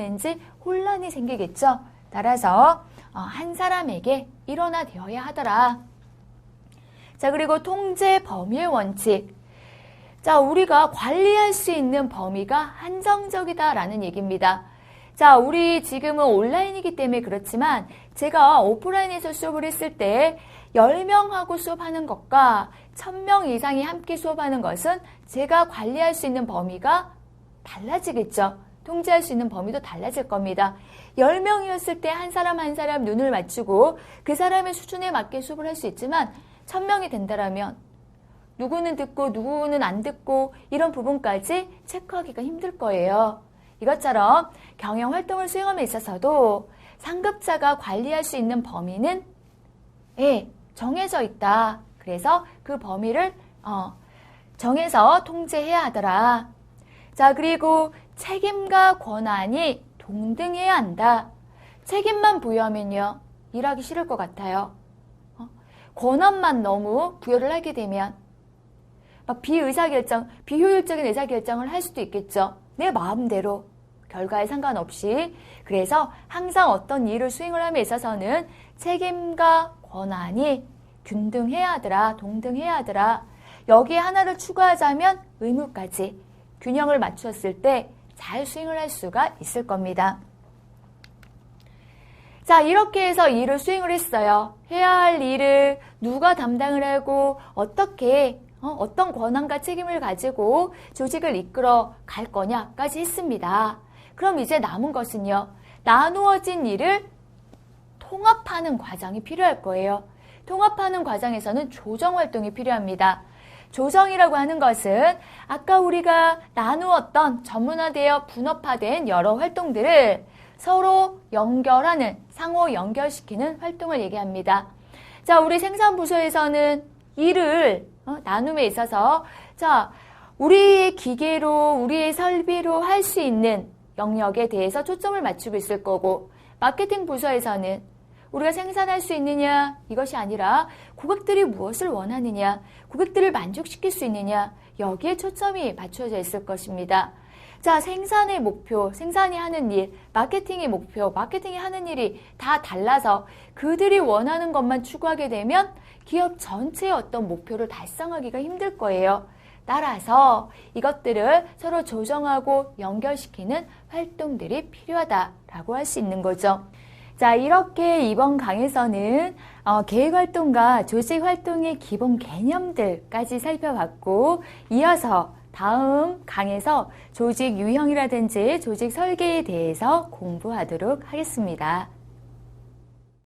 하는지 혼란이 생기겠죠. 따라서 어, 한 사람에게 일원화 되어야 하더라. 자, 그리고 통제 범위의 원칙. 자, 우리가 관리할 수 있는 범위가 한정적이다라는 얘기입니다. 자, 우리 지금은 온라인이기 때문에 그렇지만 제가 오프라인에서 수업을 했을 때 10명하고 수업하는 것과 1000명 이상이 함께 수업하는 것은 제가 관리할 수 있는 범위가 달라지겠죠. 통제할 수 있는 범위도 달라질 겁니다. 10명이었을 때 한 사람 한 사람 눈을 맞추고 그 사람의 수준에 맞게 수업을 할 수 있지만 1000명이 된다라면 누구는 듣고 누구는 안 듣고 이런 부분까지 체크하기가 힘들 거예요. 이것처럼 경영 활동을 수행함에 있어서도 상급자가 관리할 수 있는 범위는 예, 정해져 있다. 그래서 그 범위를 어, 정해서 통제해야 하더라. 자, 그리고 책임과 권한이 동등해야 한다. 책임만 부여하면요. 일하기 싫을 것 같아요. 어? 권한만 너무 부여를 하게 되면 막 비의사결정, 비효율적인 의사결정을 할 수도 있겠죠. 내 마음대로. 결과에 상관없이. 그래서 항상 어떤 일을 수행을 함에 있어서는 책임과 권한이 균등해야 하더라, 동등해야 하더라. 여기에 하나를 추가하자면 의무까지 균형을 맞추었을 때 잘 수행을 할 수가 있을 겁니다. 자, 이렇게 해서 일을 수행을 했어요. 해야 할 일을 누가 담당을 하고 어떻게 어, 떤 권한과 책임을 가지고 조직을 이끌어 갈 거냐까지 했습니다. 그럼 이제 남은 것은요. 나누어진 일을 통합하는 과정이 필요할 거예요. 통합하는 과정에서는 조정 활동이 필요합니다. 조정이라고 하는 것은 아까 우리가 나누었던 전문화되어 분업화된 여러 활동들을 서로 연결하는, 상호 연결시키는 활동을 얘기합니다. 자, 우리 생산부서에서는 일을 어, 나눔에 있어서 자, 우리의 기계로, 우리의 설비로 할 수 있는 영역에 대해서 초점을 맞추고 있을 거고, 마케팅 부서에서는 우리가 생산할 수 있느냐 이것이 아니라 고객들이 무엇을 원하느냐 고객들을 만족시킬 수 있느냐 여기에 초점이 맞춰져 있을 것입니다. 자 생산의 목표 생산이 하는 일 마케팅의 목표 마케팅이 하는 일이 다 달라서 그들이 원하는 것만 추구하게 되면 기업 전체의 어떤 목표를 달성하기가 힘들 거예요. 따라서 이것들을 서로 조정하고 연결시키는 활동들이 필요하다라고 할 수 있는 거죠. 자, 이렇게 이번 강에서는 어, 계획활동과 조직활동의 기본 개념들까지 살펴봤고, 이어서 다음 강에서 조직 유형이라든지 조직 설계에 대해서 공부하도록 하겠습니다.